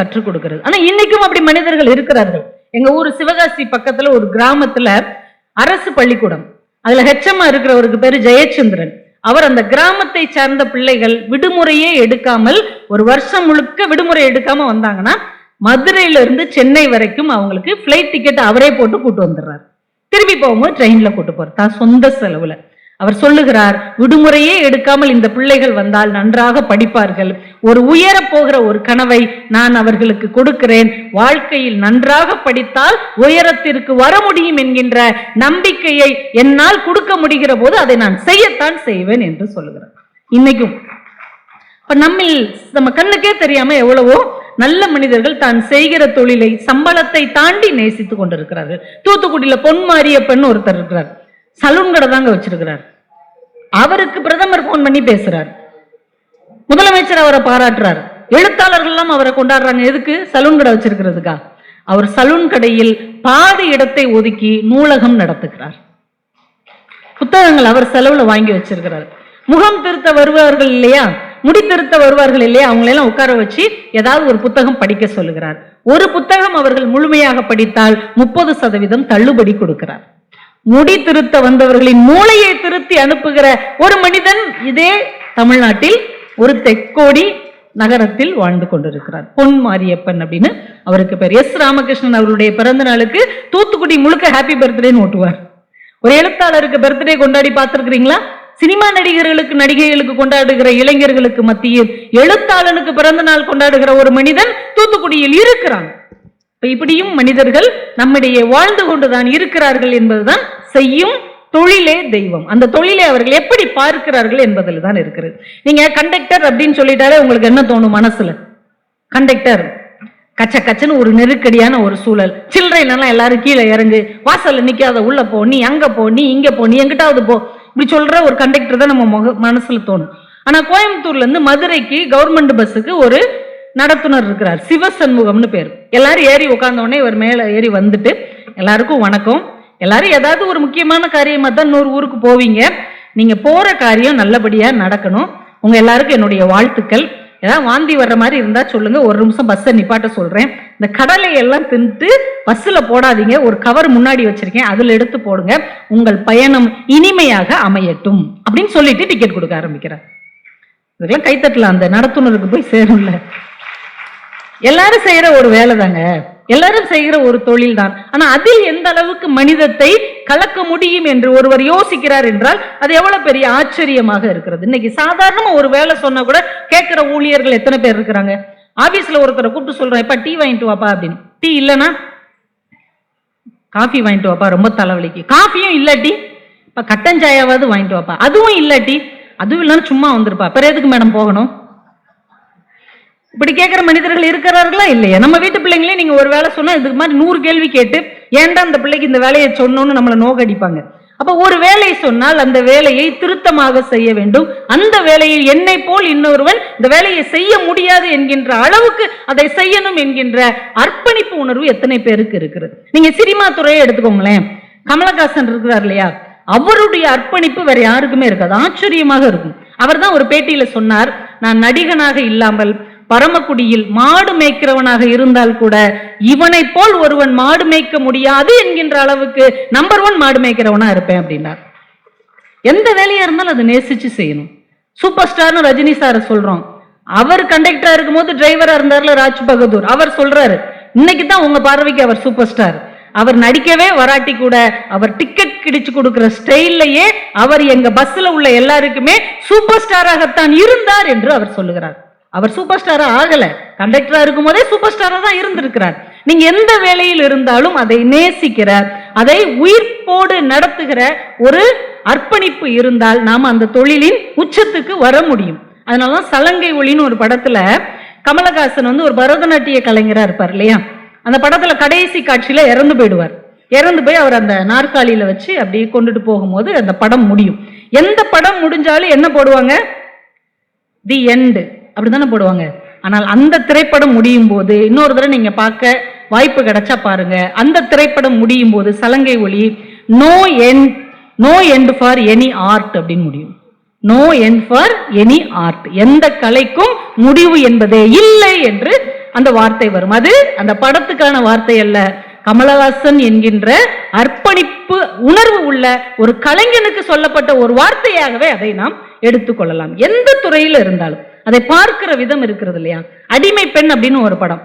கற்றுக் கொடுக்கிறது. ஆனா இன்னைக்கும் அப்படி மனிதர்கள் இருக்கிறார்கள். எங்க ஊர் சிவகாசி பக்கத்துல ஒரு கிராமத்துல அரசு பள்ளிக்கூடம். அதுல ஹெச்எம்மா இருக்கிறவருக்கு பேரு ஜெயச்சந்திரன். அவர் அந்த கிராமத்தை சார்ந்த பிள்ளைகள் விடுமுறையே எடுக்காமல் ஒரு வருஷம் முழுக்க விடுமுறை எடுக்காம வந்தாங்கன்னா மதுரையில இருந்து சென்னை வரைக்கும் அவங்களுக்கு பிளைட் டிக்கெட் அவரே போட்டு கூட்டு வந்துடுறாரு. திரும்பி போகும்போது ட்ரெயின்ல கூட்டு போறார். தான் சொந்த செலவுல. அவர் சொல்லுகிறார் விடுமுறையே எடுக்காமல் இந்த பிள்ளைகள் வந்தால் நன்றாக படிப்பார்கள். ஒரு உயர போகிற ஒரு கனவை நான் அவர்களுக்கு கொடுக்கிறேன். வாழ்க்கையில் நன்றாக படித்தால் உயரத்திற்கு வர முடியும் என்கின்ற நம்பிக்கையை என்னால் கொடுக்க முடிகிற போது அதை நான் செய்யத்தான் செய்வேன் என்று சொல்லுகிறார். இன்னைக்கும் இப்ப நம்மில் நம்ம கண்ணுக்கே தெரியாம எவ்வளவோ நல்ல மனிதர்கள் தான் செய்கிற தொழிலை சம்பளத்தை தாண்டி நேசித்துக் கொண்டிருக்கிறார்கள். தூத்துக்குடியில பொன் மாரியப்பன் ஒருத்தர் இருக்கிறார். சலூன் கடை தாங்க வச்சிருக்கிறார். அவருக்கு பிரதமர் போன் பண்ணி பேசுறார். முதலமைச்சர் அவரை பாராட்டுறார். எழுத்தாளர்கள் எல்லாம் அவரை கொண்டாடுறாங்க. எதுக்கு? சலூன் கடை வச்சிருக்கிறதுக்கா? அவர் சலூன் கடையில் பாதி இடத்தை ஒதுக்கி நூலகம் நடத்துகிறார். புத்தகங்கள் அவர் செலவுல வாங்கி வச்சிருக்கிறார். முகம் திருத்த வருவார்கள் இல்லையா? முடி திருத்த வருவார்கள் இல்லையா? அவங்களெல்லாம் உட்கார வச்சு ஏதாவது ஒரு புத்தகம் படிக்க சொல்லுகிறார். ஒரு புத்தகம் அவர்கள் முழுமையாக படித்தால் முப்பது சதவீதம் தள்ளுபடி கொடுக்கிறார். முடி திருத்த வந்தவர்களின் மூளையை திருத்தி அனுப்புகிற ஒரு மனிதன் இதே தமிழ்நாட்டில் ஒரு தெக்கோடி நகரத்தில் வாழ்ந்து கொண்டிருக்கிறார். பொன் மாரியப்பன் அப்படின்னு அவருக்கு பேர். எஸ் ராமகிருஷ்ணன் அவருடைய பிறந்த நாளுக்கு தூத்துக்குடி முழுக்க ஹாப்பி பர்த்டேன்னு ஓட்டுவார். ஒரு எழுத்தாளருக்கு பர்த்டே கொண்டாடி பார்த்துருக்கிறீங்களா? சினிமா நடிகர்களுக்கு நடிகைகளுக்கு கொண்டாடுகிற இளைஞர்களுக்கு மத்தியில் எழுத்தாளனுக்கு பிறந்த நாள் கொண்டாடுகிற ஒரு மனிதன் தூத்துக்குடியில் இருக்கிறான். இப்படியும் மனிதர்கள் நம்மிடையே வாழ்ந்து கொண்டுதான் இருக்கிறார்கள் என்பதுதான் செய்யும் தொழிலே தெய்வம். அந்த தொழிலை அவர்கள் எப்படி பார்க்கிறார்கள் என்பதில் தான் இருக்கிறது. நீங்க கண்டக்டர் அப்படின்னு சொல்லிட்டாலே உங்களுக்கு என்ன தோணும் மனசுல? கண்டக்டர் கச்ச கச்சன்னு ஒரு நெருக்கடியான ஒரு சூழல். சில்லறையிலலாம் எல்லாரும் கீழே இறங்கு. வாசல்ல நிக்காத உள்ள போ. நீ அங்க போ. நீ இங்க போ. நீ எங்கிட்டாவது போ. இப்படி சொல்ற ஒரு கண்டக்டர் தான் நம்ம முக மனசுல தோணும். ஆனா கோயம்புத்தூர்ல இருந்து மதுரைக்கு கவர்மெண்ட் பஸ்ஸுக்கு ஒரு நடத்துனர் இருக்கிறார். சிவசண்முகம்னு பேர். எல்லாரும் ஏறி உட்கார்ந்த இவர் மேலே ஏறி வந்துட்டு எல்லாருக்கும் வணக்கம். எல்லாரும் ஏதாவது ஒரு முக்கியமான காரியமாக தான் இன்னொரு ஊருக்கு போவீங்க. நீங்கள் போகிற காரியம் நல்லபடியாக நடக்கணும். உங்கள் எல்லாருக்கும் என்னுடைய வாழ்த்துக்கள். ஏதாவது வாந்தி வர்ற மாதிரி இருந்தால் சொல்லுங்கள் ஒரு நிமிஷம் பஸ்ஸை நிப்பாட்ட சொல்கிறேன் இந்த கடலை எல்லாம் தின்ட்டு பஸ்ஸில் போடாதீங்க. ஒரு கவர் முன்னாடி வச்சுருக்கேன். அதில் எடுத்து போடுங்க. உங்கள் பயணம் இனிமையாக அமையட்டும். அப்படின்னு சொல்லிட்டு டிக்கெட் கொடுக்க ஆரம்பிக்கிறார். இதுக்கெல்லாம் கைத்தட்டலாம் அந்த நடத்துனருக்கு போய் சேரும்ல. எல்லாரும் செய்யற ஒரு வேலை தாங்க எல்லாரும் செய்கிற ஒரு தொழில் தான் ஆனா அதில் எந்த அளவுக்கு மனிதத்தை கலக்க முடியும் என்று ஒருவர் யோசிக்கிறார் என்றால் அது எவ்வளவு பெரிய ஆச்சரியமாக இருக்கிறது. இன்னைக்கு சாதாரணமா ஒரு வேலை சொன்னா கூட கேட்கிற ஊழியர்கள் எத்தனை பேர் இருக்கிறாங்க? ஆபீஸ்ல ஒருத்தரை கூப்பிட்டு சொல்றேன் இப்ப டீ வாங்கிட்டு வாப்பா அப்படின்னு. டீ இல்லைன்னா? காஃபி வாங்கிட்டு வாப்பா ரொம்ப தலைவலிக்கு. காஃபியும் இல்லாட்டி இப்ப கட்டன் சாயாவது வாங்கிட்டு வாப்பா. அதுவும் இல்லாட்டி அதுவும் இல்லைன்னா சும்மா வந்திருப்பா. பிற எதுக்கு மேடம் போகணும்? இப்படி கேட்குற மனிதர்கள் இருக்கிறார்களா இல்லையா? நம்ம வீட்டு பிள்ளைங்களே நீங்க ஒரு வேலை சொன்னா இதுக்கு மாதிரி நூறு கேள்வி கேட்டு ஏன்டா அந்த பிள்ளைக்கு இந்த வேலையை சொன்னோன்னு நம்மளை நோக்கடிப்பாங்க. அப்ப ஒரு வேலை சொன்னால் அந்த வேலையை திருத்தமாக செய்ய வேண்டும். அந்த வேலையில் என்னை போல் இன்னொருவன் இந்த வேலையை செய்ய முடியாது என்கின்ற அளவுக்கு அதை செய்யணும் என்கின்ற அர்ப்பணிப்பு உணர்வு எத்தனை பேருக்கு இருக்கிறது? நீங்க சினிமா துறையை எடுத்துக்கோங்களேன். கமலஹாசன் இருக்கிறார் இல்லையா? அவருடைய அர்ப்பணிப்பு வேற யாருக்குமே இருக்காது. ஆச்சரியமாக இருக்கும். அவர் தான் ஒரு பேட்டியில சொன்னார் நான் நடிகனாக இல்லாமல் பரமக்குடியில் மாடு மேய்க்கிறவனாக இருந்தால் கூட இவனை போல் ஒருவன் மாடு மேய்க்க முடியாது என்கின்ற அளவுக்கு நம்பர் ஒன் மாடு மேய்க்கிறவனா இருப்பேன் அப்படின்னார். எந்த வேலையா இருந்தாலும் அதை நேசிச்சு செய்யணும். சூப்பர் ஸ்டார்னு ரஜினி சாரை சொல்றோம். அவர் கண்டக்டரா இருக்கும்போது டிரைவரா இருந்தார்ல ராஜ் பகதூர். அவர் சொல்றாரு இன்னைக்கு தான் உங்க பார்வைக்கு அவர் சூப்பர் ஸ்டார் அவர் நடிக்கவே வராட்டி கூட அவர் டிக்கெட் கிடிச்சு கொடுக்கிற ஸ்டைல்லையே அவர் எங்க பஸ்ல உள்ள எல்லாருக்குமே சூப்பர் ஸ்டாராகத்தான் இருந்தார் என்று அவர் சொல்லுகிறார். அவர் சூப்பர் ஸ்டாரா ஆகல. கண்டக்டரா இருக்கும் போதே சூப்பர் ஸ்டாரா தான் இருந்திருக்கிறார். நீங்க எந்த வேலையில் இருந்தாலும் அதை நேசிக்கிற அதை உயிர்ப்போடு நடத்துகிற ஒரு அர்ப்பணிப்பு இருந்தால் நாம் அந்த தொழிலின் உச்சத்துக்கு வர முடியும். அதனாலதான் சலங்கை ஒளின்னு ஒரு படத்துல கமலஹாசன் வந்து ஒரு பரதநாட்டிய கலைஞரா இருப்பார் இல்லையா? அந்த படத்துல கடைசி காட்சியில இறந்து போயிடுவார். இறந்து போய் அவர் அந்த நாற்காலியில வச்சு அப்படியே கொண்டுட்டு போகும்போது அந்த படம் முடியும். எந்த படம் முடிஞ்சாலும் என்ன போடுவாங்க? தி எண்டு அப்படிதானே போடுவாங்க. ஆனால் அந்த திரைப்படம் முடியும் போது இன்னொரு தடவை நீங்க பார்க்க வாய்ப்பு கிடைச்சா பாருங்க. அந்த திரைப்படம் முடியும் போது Salangai Oli no end no end for any art அப்படின்னு முடியும். No end for any art எந்த கலைக்கும் முடிவு என்பதே இல்லை என்று அந்த வார்த்தை வரும். அது அந்த படத்துக்கான வார்த்தை அல்ல. கமலஹாசன் என்கின்ற அர்ப்பணிப்பு உணர்வு உள்ள ஒரு கலைஞனுக்கு சொல்லப்பட்ட ஒரு வார்த்தையாகவே அதை நாம் எடுத்துக்கொள்ளலாம் எந்த துறையில் இருந்தாலும். அதை பார்க்கிற விதம் இருக்கிறது இல்லையா? அடிமை பெண் அப்படின்னு ஒரு படம்.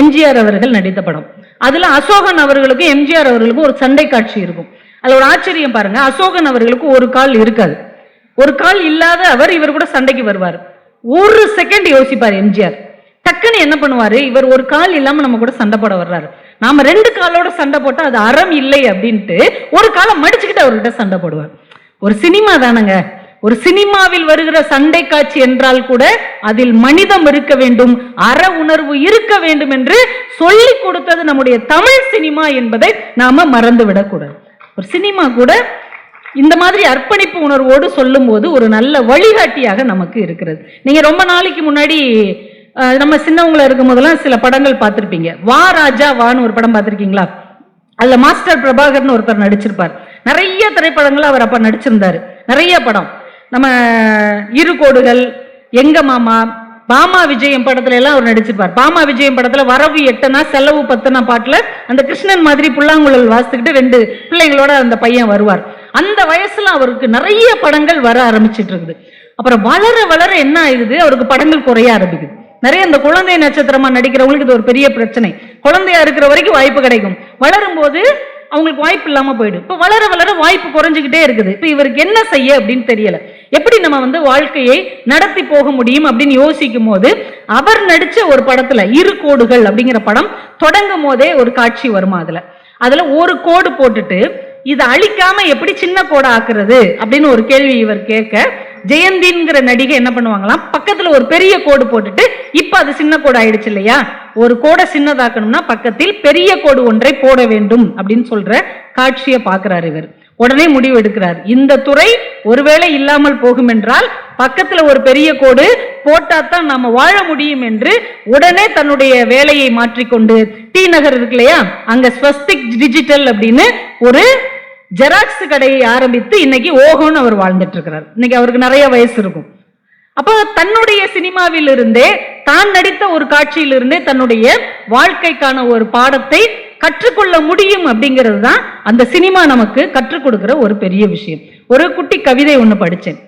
எம்ஜிஆர் அவர்கள் நடித்த படம். அதுல அசோகன் அவர்களுக்கும் எம்ஜிஆர் அவர்களுக்கும் ஒரு சண்டை காட்சி இருக்கும். அதுல ஒரு ஆச்சரியம் பாருங்க. அசோகன் அவர்களுக்கு ஒரு கால் இருக்காது. ஒரு கால் இல்லாத அவர் இவர் கூட சண்டைக்கு வருவார். ஒரு செகண்ட் யோசிப்பார் எம்ஜிஆர். டக்குன்னு என்ன பண்ணுவாரு? இவர் ஒரு கால் இல்லாம நம்ம கூட சண்டை போட வர்றாரு. நாம ரெண்டு காலோட சண்டை போட்டா அது அறம் இல்லை அப்படின்ட்டு ஒரு காலை மடிச்சுக்கிட்டு அவர்கிட்ட சண்டை போடுவார். ஒரு சினிமா தானங்க. ஒரு சினிமாவில் வருகிற சண்டை காட்சி என்றால் கூட அதில் மனிதம் இருக்க வேண்டும் அற உணர்வு இருக்க வேண்டும் என்று சொல்லி கொடுத்தது நம்முடைய தமிழ் சினிமா என்பதை நாம மறந்து விடக்கூடாது ஒரு சினிமா கூட இந்த மாதிரி அர்ப்பணிப்பு உணர்வோடு சொல்லும்போது ஒரு நல்ல வழிகாட்டியாக நமக்கு இருக்கிறது. நீங்க ரொம்ப நாளைக்கு முன்னாடி நம்ம சின்னவங்கள இருக்கும் போதெல்லாம் சில படங்கள் பார்த்துருப்பீங்க. வா ராஜா வான்னு ஒரு படம் பார்த்திருக்கீங்களா? அதுல மாஸ்டர் பிரபாகர்னு ஒருத்தர் நடிச்சிருப்பார். நிறைய திரைப்படங்கள் அவர் அப்ப நடிச்சிருந்தாரு. நிறைய படம். நம்ம இரு கோடுகள் எங்க மாமா? பாமா விஜயம் படத்துல எல்லாம் அவர் நடிச்சிருப்பார். பாமா விஜயம் படத்துல வரவு எட்டனா செலவு பத்தனா பாட்டுல அந்த கிருஷ்ணன் மாதிரி புல்லாங்குழல் வாசித்துக்கிட்டு ரெண்டு பிள்ளைங்களோட அந்த பையன் வருவார். அந்த வயசுல அவருக்கு நிறைய படங்கள் வர ஆரம்பிச்சிட்டு இருக்குது. அப்புறம் வளர வளர என்ன ஆயிடுது? அவருக்கு படங்கள் குறைய ஆரம்பிக்குது. நிறைய இந்த குழந்தை நட்சத்திரமா நடிக்கிறவங்களுக்கு இது ஒரு பெரிய பிரச்சனை. குழந்தையா இருக்கிற வரைக்கும் வாய்ப்பு கிடைக்கும். வளரும் போது அவங்களுக்கு வாய்ப்பு இல்லாமல் போயிடும் இப்போ வளர வளர வாய்ப்பு குறைஞ்சுக்கிட்டே இருக்குது. இப்போ இவருக்கு என்ன செய்ய அப்படின்னு தெரியல. எப்படி நம்ம வந்து வாழ்க்கையை நடத்தி போக முடியும் அப்படின்னு யோசிக்கும் போது அவர் நடிச்ச ஒரு படத்துல இரு கோடுகள் அப்படிங்கிற படம் தொடங்கும் போதே ஒரு காட்சி வருமா அதுல? அதுல ஒரு கோடு போட்டுட்டு இதை அழிக்காம எப்படி சின்ன கோடை ஆக்குறது அப்படின்னு ஒரு கேள்வி இவர் கேட்க ஜெயந்திங்கிற நடிகை என்ன பண்ணுவாங்களாம் பக்கத்துல ஒரு பெரிய கோடு போட்டுட்டு இப்ப அது சின்ன கோடு ஆயிடுச்சு இல்லையா? ஒரு கோடை சின்னதாக்கணும்னா பக்கத்தில் பெரிய கோடு ஒன்றை போட வேண்டும் அப்படின்னு சொல்ற காட்சியை பார்க்கிறார் இவர். உடனே முடிவு எடுக்கிறார். இந்த துறை ஒருவேளை இல்லாமல் போகும் என்றால் பக்கத்துல ஒரு பெரிய கோடு போட்டாதான் நாம வாழ முடியும் என்று உடனே தன்னுடைய வேலையை மாற்றிக்கொண்டு டி நகர் இருக்கு இல்லையா? அங்க ஸ்வஸ்திக் டிஜிட்டல் அப்படின்னு ஒரு ஜெராக்ஸ் கடையை ஆரம்பித்து இன்னைக்கு ஓகோன்னு அவர் வாழ்ந்துட்டு இருக்கிறார் இன்னைக்கு அவருக்கு நிறைய வயசு இருக்கும். அப்போ தன்னுடைய சினிமாவில் இருந்தே தான் நடித்த ஒரு காட்சியிலிருந்தே தன்னுடைய வாழ்க்கைக்கான ஒரு பாடத்தை கற்றுக்கொள்ள முடியும் அப்படிங்கிறது தான் அந்த சினிமா நமக்கு கற்றுக் கொடுக்கிற ஒரு பெரிய விஷயம். ஒரு குட்டி கவிதை ஒன்று படிச்சேன்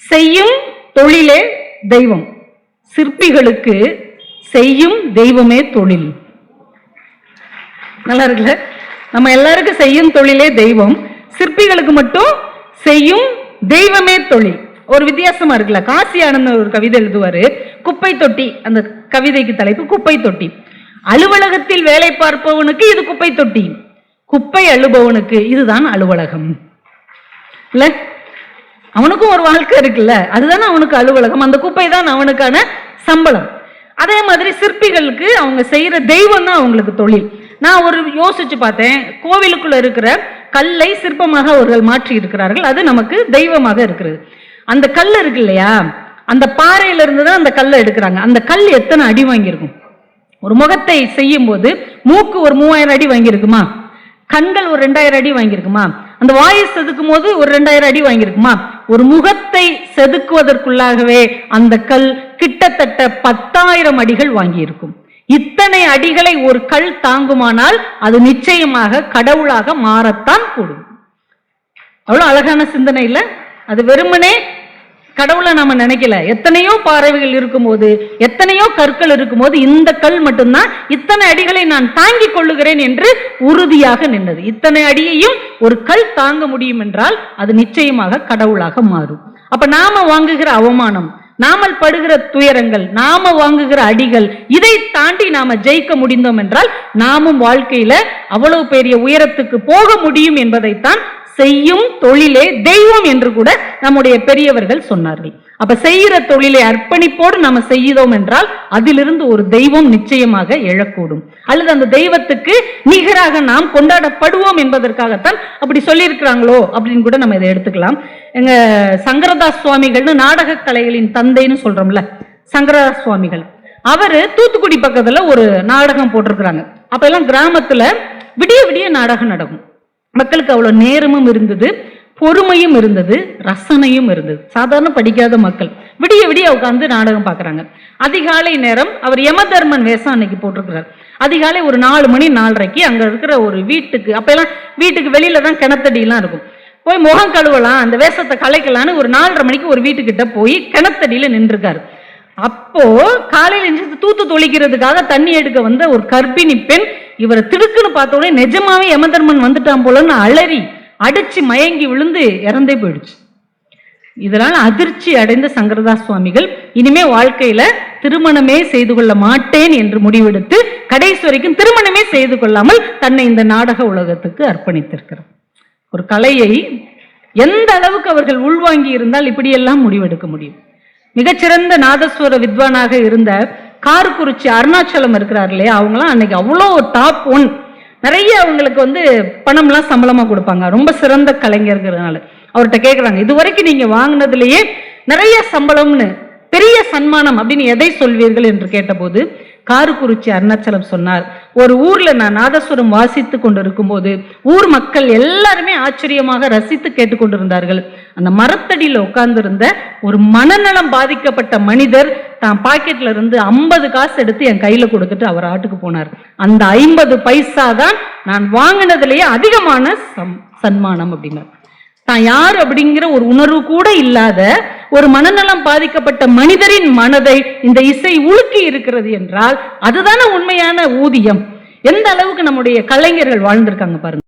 செய்யும் தொழிலே தெய்வம் சிற்பிகளுக்கு செய்யும் தெய்வமே தொழில். நல்லா இருக்குல்ல? நம்ம எல்லாருக்கும் செய்யும் தொழிலே தெய்வம். சிற்பிகளுக்கு மட்டும் செய்யும் தெய்வமே தொழில். ஒரு வித்தியாசமா இருக்குல்ல காசி ஆனந்த் ஒரு கவிதை எழுதுவாரு. குப்பை தொட்டி அந்த கவிதைக்கு தலைப்பு குப்பை தொட்டி. அலுவலகத்தில் வேலை பார்ப்பவனுக்கு இது குப்பை தொட்டி. குப்பை அழுபவனுக்கு இதுதான் அலுவலகம். இல்ல? அவனுக்கும் ஒரு வாழ்க்கை இருக்குல்ல அதுதானே அவனுக்கு அலுவலகம். அந்த குப்பை தான் அவனுக்கான சம்பளம். அதே மாதிரி சிற்பிகளுக்கு அவங்க செய்யற தெய்வம் தான் அவங்களுக்கு தொழில். நான் ஒரு யோசிச்சு பார்த்தேன். கோவிலுக்குள்ள இருக்கிற கல்லை சிற்பமாக அவர்கள் மாற்றி இருக்கிறார்கள். அது நமக்கு தெய்வமாக இருக்கிறது. அந்த கல் இருக்கு இல்லையா? அந்த பாறையில இருந்து தான் அந்த கல்லை எடுக்கிறாங்க. அந்த கல் எத்தனை அடி வாங்கியிருக்கும்? ஒரு முகத்தை செய்யும் போது மூக்கு ஒரு மூவாயிரம் அடி வாங்கியிருக்குமா? கண்கள் ஒரு ரெண்டாயிரம் அடி வாங்கியிருக்குமா? அந்த வாயை செதுக்கும் போது ஒரு ரெண்டாயிரம் அடி வாங்கியிருக்குமா? ஒரு முகத்தை செதுக்குவதற்குள்ளாகவே அந்த கல் கிட்டத்தட்ட பத்தாயிரம் அடிகள் வாங்கியிருக்கும். இத்தனை அடிகளை ஒரு கல் தாங்குமானால் அது நிச்சயமாக கடவுளாக மாறத்தான் கூடும். அவ்வளவு அழகான சிந்தனை இல்ல? அது வெறுமனே கடவுளை நாம நினைக்கல. எத்தனையோ பாறைகள் இருக்கும்போது எத்தனையோ கற்கள் இருக்கும்போது இந்த கல் மட்டும்தான் இத்தனை அடிகளை நான் தாங்கிக் கொள்ளுகிறேன் என்று உறுதியாக நின்றது. இத்தனை அடியையும் ஒரு கல் தாங்க முடியும் என்றால் அது நிச்சயமாக கடவுளாக மாறும். அப்ப நாம வாங்குகிற அவமானம் நாமல் படுகிற துயரங்கள் நாம வாங்குகிற அடிகள் இதை தாண்டி நாம ஜெயிக்க முடிந்தோம் என்றால் நாமும் வாழ்க்கையில அவ்வளவு பெரிய உயரத்துக்கு போக முடியும் என்பதைத்தான் செய்யும் தொழிலே தெய்வம் என்று கூட நம்முடைய பெரியவர்கள் சொன்னார்கள். அப்ப செய்கிற தொழிலை அர்ப்பணிப்போடு நாம செய்தோம் என்றால் அதிலிருந்து ஒரு தெய்வம் நிச்சயமாக எழக்கூடும். அல்லது அந்த தெய்வத்துக்கு நிகராக நாம் கொண்டாடப்படுவோம் என்பதற்காகத்தான் அப்படி சொல்லியிருக்கிறாங்களோ அப்படின்னு கூட நம்ம இதை எடுத்துக்கலாம். எங்க சங்கரதாஸ் சுவாமிகள்னு நாடக கலைகளின் தந்தைன்னு சொல்றோம்ல சங்கரதாஸ் சுவாமிகள். அவர் தூத்துக்குடி பக்கத்தில் ஒரு நாடகம் போட்டிருக்கிறாங்க. அப்போல்லாம் கிராமத்தில் விடிய விடிய நாடகம் நடக்கும். மக்களுக்கு அவ்வளோ நேரமும் இருந்தது பொறுமையும் இருந்தது ரசனையும் இருந்தது. சாதாரண படிக்காத மக்கள் விடிய விடிய உட்காந்து நாடகம் பார்க்குறாங்க. அதிகாலை நேரம் அவர் யமதர்மன் வேஷம் அன்னைக்கு போட்டிருக்கிறார். அதிகாலை ஒரு நாலு மணி நாலரைக்கு அங்கே இருக்கிற ஒரு வீட்டுக்கு அப்போல்லாம் வீட்டுக்கு வெளியில தான் கிணத்தடியெல்லாம் இருக்கும். போய் முகம் கழுவலாம் அந்த வேஷத்தை கலைக்கலான்னு ஒரு நாலரை மணிக்கு ஒரு வீட்டுக்கிட்ட போய் கிணத்தடியில் நின்றுருக்காரு. அப்போ காலையில எஞ்சி தூத்து தொழிக்கிறதுக்காக தண்ணி எடுக்க வந்த ஒரு கர்ப்பிணி பெண் இவரை திடுக்குன்னு பார்த்த உடனே நிஜமாவே யமதர்மன் வந்துட்டான் போலன்னு அலறி அடிச்சு மயங்கி விழுந்து இறந்தே போயிடுச்சு. இதனால் அதிர்ச்சி அடைந்த சங்கரதாஸ் சுவாமிகள் இனிமே வாழ்க்கையில திருமணமே செய்து கொள்ள மாட்டேன் என்று முடிவெடுத்து கடைசி வரைக்கும் திருமணமே செய்து கொள்ளாமல் தன்னை இந்த நாடக உலகத்துக்கு அர்ப்பணித்திருக்கிறார். ஒரு கலையை எந்த அளவுக்கு அவர்கள் உள்வாங்கி இருந்தால் இப்படியெல்லாம் முடிவெடுக்க முடியும். மிகச்சிறந்த நாதஸ்வர வித்வானாக இருந்த காரக்குறிச்சி அருணாச்சலம் இருக்கிறார் இல்லையா? அவங்களாம் அன்னைக்கு அவ்வளோ டாப் ஒன் நிறைய அவங்களுக்கு வந்து பணம்லாம் சம்பளமாக கொடுப்பாங்க. ரொம்ப சிறந்த கலைஞர்கள்னால. அவர்கிட்ட கேட்குறாங்க இது வரைக்கும் நீங்கள் வாங்கினதுலேயே நிறைய சம்பளம்னு பெரிய சன்மானம் அப்படின்னு எதை சொல்வீர்கள்? என்று கேட்டபோது காரக்குறிச்சி அருணாச்சலம் சொன்னார். ஒரு ஊர்ல நான் நாதஸ்வரம் வாசித்து கொண்டிருக்கும் போது ஊர் மக்கள் எல்லாருமே ஆச்சரியமாக ரசித்து கேட்டுக்கொண்டிருந்தார்கள் அந்த மரத்தடியில் உட்கார்ந்திருந்த ஒரு மனநலம் பாதிக்கப்பட்ட மனிதர் தான் பாக்கெட்ல இருந்து ஐம்பது காசு எடுத்து என் கையில கொடுத்துட்டு அவர் ஆட்டுக்கு போனார். அந்த ஐம்பது பைசா தான் நான் வாங்கினதுலேயே அதிகமான சம் சன்மானம் அப்படின்னார். தான் யார் அப்படிங்கிற ஒரு உணர்வு கூட இல்லாத ஒரு மனநலம் பாதிக்கப்பட்ட மனிதரின் மனதை இந்த இசை உலுக்கி இருக்கிறது என்றால் அதுதானே உண்மையான ஊதியம்? எந்த அளவுக்கு நம்முடைய கலைஞர்கள் வாழ்ந்திருக்காங்க பாருங்க.